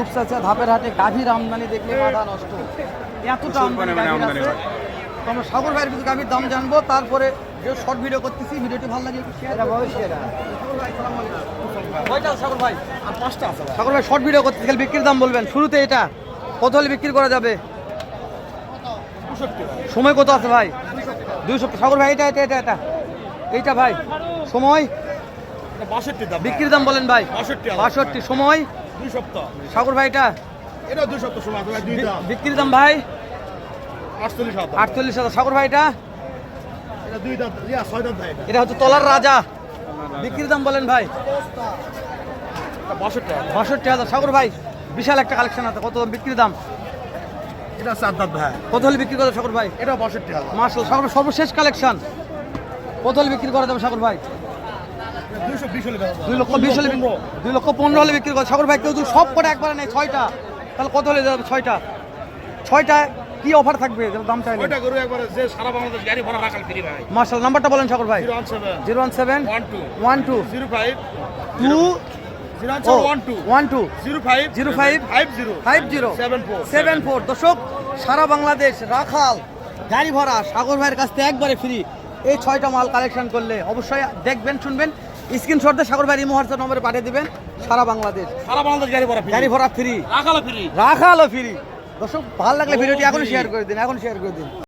রূপসাচা ধাপের হাটে গাভীর আমদানি দেখলে মাথা নষ্ট। এতটা আমদানি গাভীর আছে। তো আমরা সাগর ভাইয়ের কিছু গাভীর দাম জানব তারপরে যে শর্ট ভিডিও করতেছি ভিডিওটি ভালো লাগে? সাগর ভাই? আর পাঁচটা সাগর ভাই শর্ট ভিডিও করতে গেলে বিক্রির দাম বলবেন। শুরুতে এটা কত হলে বিক্রি করা যাবে? সময় কত আছে ভাই? দুইশো সাগর ভাই এটা এটা এটা এটা। এইটা ভাই সময়? বাষট্টি দাম বিক্রির দাম বলেন ভাই। বাষট্টি বাষট্টি সময়? দুই সপ্তাহ। সাগর ভাই এটা? এটা দুই সপ্তাহ ভাই দাম বিক্রির দাম ভাই? আটচল্লিশ হাজার। আটচল্লিশ হাজার। সাগর ভাই এটা? এটা দুই ইয়া ছয় ভাই এটা। হচ্ছে তলার রাজা। বিক্রির দাম বলেন ভাই। বাষট্টি হাজার। বাষট্টি হাজার। সাগর ভাই বিশাল একটা কালেকশন আছে। কত বিক্রির দাম? এটা চার ভাই। কত হলে বিক্রি করে সাগর ভাই? এটা বাষট্টি হাজার। মার্শাল সাগর সর্বশেষ কালেকশন কত হলে বিক্রি করা যাবে সাগর ভাই দুইশো বিশ হলে দেওয়া দুই লক্ষ বিশ হলে দুই লক্ষ পনেরো হলে বিক্রি করে। সাগর ভাই কেউ সব করে একবারে নেই ছয়টা তাহলে কত হলে যাবে ছয়টা? ছয়টা কি অফার থাকবে? দাম চাইলে। ওইটা গরু একবারে যে সারা বাংলাদেশ গাড়ি ভাড়া রাখাল ফ্রি ভাই। মার্শাল নাম্বারটা বলেন সাগর ভাই। Zero one seven. Zero one seven. One two. One two. Zero five. Two. Zero one one two. One two. Zero five. Zero five. Five zero. Five zero. Seven four. Seven four. দর্শক সারা বাংলাদেশ রাখাল গাড়ি ভরা সাগর ভাইয়ের কাছ থেকে একবারে free এই ছয়টা মাল কালেকশন করলে অবশ্যই দেখবেন শুনবেন। স্ক্রিনশট দিয়ে সাগর ভাই ইমো হোয়াটসঅ্যাপ নম্বরে পাঠিয়ে দিবেন। সারা বাংলাদেশ। সারা বাংলাদেশ গাড়ি ভরা ফ্রি গাড়ি ভরা ফ্রি রাখালো ফ্রি রাখালো ফ্রি দর্শক ভালো লাগলে ভিডিওটি এখন শেয়ার করে দিন এখন শেয়ার করে দিন।